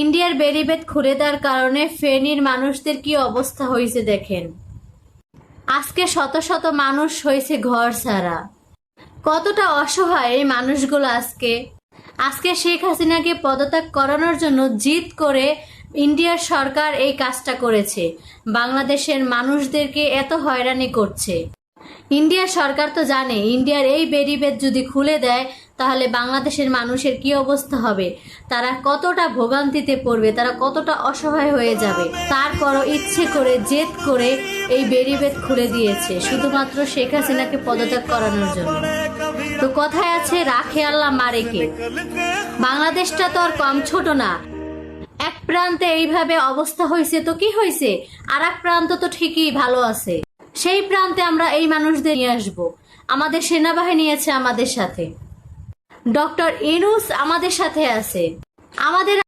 ইন্ডিয়ার বেরিবেদ খুলে দেওয়ার কারণে ফেনীর মানুষদের কি অবস্থা হয়েছে দেখেন। আজকে শত শত মানুষ হয়েছে ঘর ছাড়া। কতটা অসহায় এই মানুষগুলো আজকে। আজকে শেখ হাসিনাকে পদত্যাগ করানোর জন্য জিদ করে ইন্ডিয়ার সরকার এই কাজটা করেছে। বাংলাদেশের মানুষদেরকে এত হয়রানি করছে। ইন্ডিয়ার সরকার তো জানে, ইন্ডিয়ার এই বেরিবেদ যদি খুলে দেয়, তাহলে বাংলাদেশের মানুষের কি অবস্থা হবে? তারা কতটা ভোগান্তিতে পড়বে, তারা কতটা অসহায় হয়ে যাবে? তারপরও ইচ্ছে করে, জেদ করে এই বেরিবেদ খুলে দিয়েছে, শুধুমাত্র শেখ হাসিনাকে পদত্যাগ করানোর জন্য। তো কথায় আছে, রাখে আল্লাহ মারেকে। বাংলাদেশটা তো আর কম ছোট না। এক প্রান্তে এইভাবে অবস্থা হয়েছে তো কি হয়েছে আর এক প্রান্ত তো ঠিকই ভালো আছে। সেই প্রান্তে আমরা এই মানুষদের নিয়ে আসব। আমাদের সেনাবাহিনী আছে আমাদের সাথে। ডক্টর ইনুস আমাদের সাথে আছে। আমাদের